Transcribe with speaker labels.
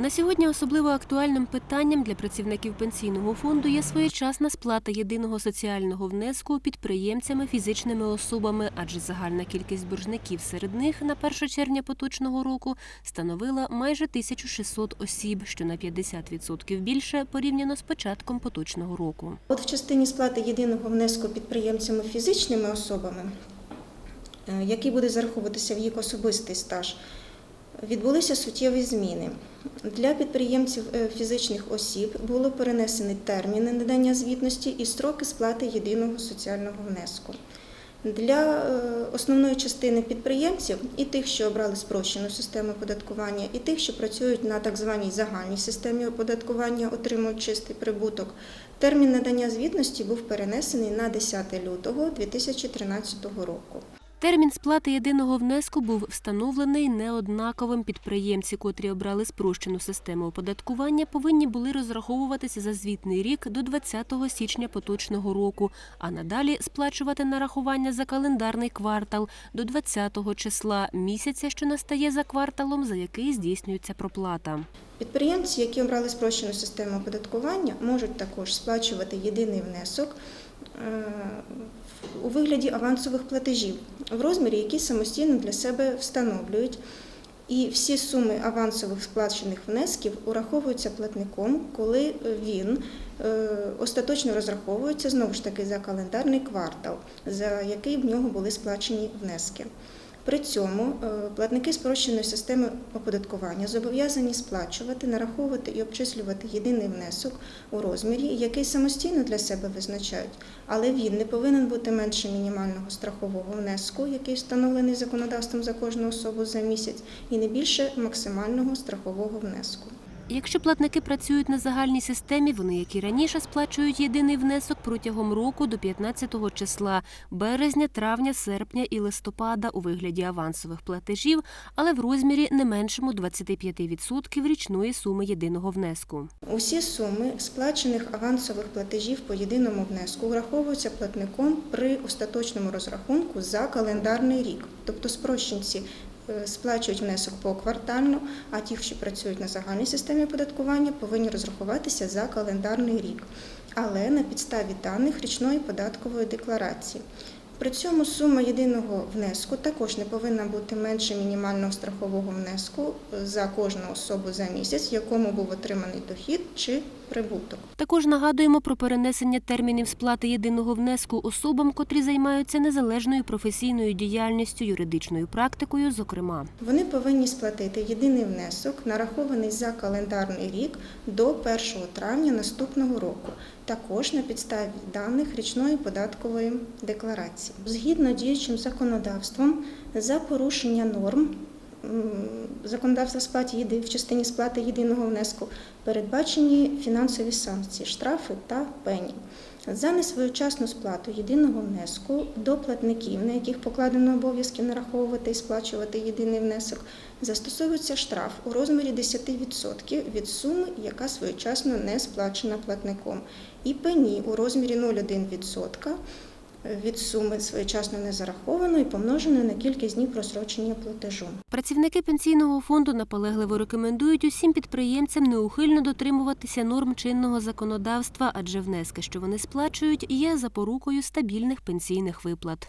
Speaker 1: На сьогодні особливо актуальним питанням для працівників пенсійного фонду є своєчасна сплата єдиного соціального внеску підприємцями фізичними особами, адже загальна кількість боржників серед них на 1 червня поточного року становила майже 1600 осіб, що на 50% більше порівняно з початком поточного року.
Speaker 2: От в частині сплати єдиного внеску підприємцями фізичними особами, е, який буде зараховуватися в їх особистий стаж, відбулися суттєві зміни. Для підприємців е, фізичних осіб було перенесені терміни надання звітності і строки сплати єдиного соціального внеску. Для е, основної частини підприємців і тих, що обрали спрощену систему оподаткування, і тих, що працюють на так званій загальній системі оподаткування, отримують чистий прибуток, термін надання звітності був перенесений на 10 лютого 2013 року.
Speaker 1: Термін сплати єдиного внеску був встановлений неоднаковим. Підприємці, котрі обрали спрощену систему оподаткування, повинні були розраховуватися за звітний рік до 20 січня поточного року, а надалі сплачувати нарахування за календарний квартал до 20 числа місяця, що настає за кварталом, за який здійснюється проплата.
Speaker 2: Підприємці, які обрали спрощену систему оподаткування, можуть також сплачувати єдиний внесок е, у вигляді авансових платежів в розмірі, які самостійно для себе встановлюють. І всі суми авансових сплачених внесків ураховуються платником, коли він е, остаточно розраховується знову ж таки за календарний квартал, за який в нього були сплачені внески. При цьому е, платники спрощеної системи оподаткування зобов'язані сплачувати, нараховувати і обчислювати єдиний внесок у розмірі, який самостійно для себе визначають, але він не повинен бути менше мінімального страхового внеску, який встановлений законодавством за кожну особу за місяць, і не більше максимального страхового внеску.
Speaker 1: Якщо платники працюють на загальній системі, вони, як і раніше, сплачують єдиний внесок протягом року до 15 числа березня, травня, серпня і листопада у вигляді авансових платежів, але в розмірі не меншому 25% річної суми єдиного внеску.
Speaker 2: Усі суми сплачених авансових платежів по єдиному внеску враховуються платником при остаточному розрахунку за календарний рік. Тобто спрощенці сплачують внесок поквартально, а ті, що працюють на загальній системі оподаткування, повинні розрахуватися за календарний рік, але на підставі даних річної податкової декларації. При цьому сума єдиного внеску також не повинна бути менше мінімального страхового внеску за кожну особу за місяць, в якому був отриманий дохід чи прибуток.
Speaker 1: Також нагадуємо про перенесення термінів сплати єдиного внеску особам, котрі займаються незалежною професійною діяльністю, юридичною практикою, зокрема.
Speaker 2: Вони повинні сплатити єдиний внесок, нарахований за календарний рік до 1 травня наступного року, також на підставі даних річної податкової декларації. Згідно діючим законодавством, за порушення норм законодавства сплаті єди- в частині сплати єдиного внеску передбачені фінансові санкції, штрафи та пені. За несвоєчасну сплату єдиного внеску до платників, на яких покладено обов'язки нараховувати і сплачувати єдиний внесок, застосовується штраф у розмірі 10% від суми, яка своєчасно не сплачена платником, і пені у розмірі 0,1% від суми своєчасно не зарахованої, помноженої на кількість днів просрочення платежу.
Speaker 1: Працівники пенсійного фонду наполегливо рекомендують усім підприємцям неухильно дотримуватися норм чинного законодавства, адже внески, що вони сплачують, є запорукою стабільних пенсійних виплат.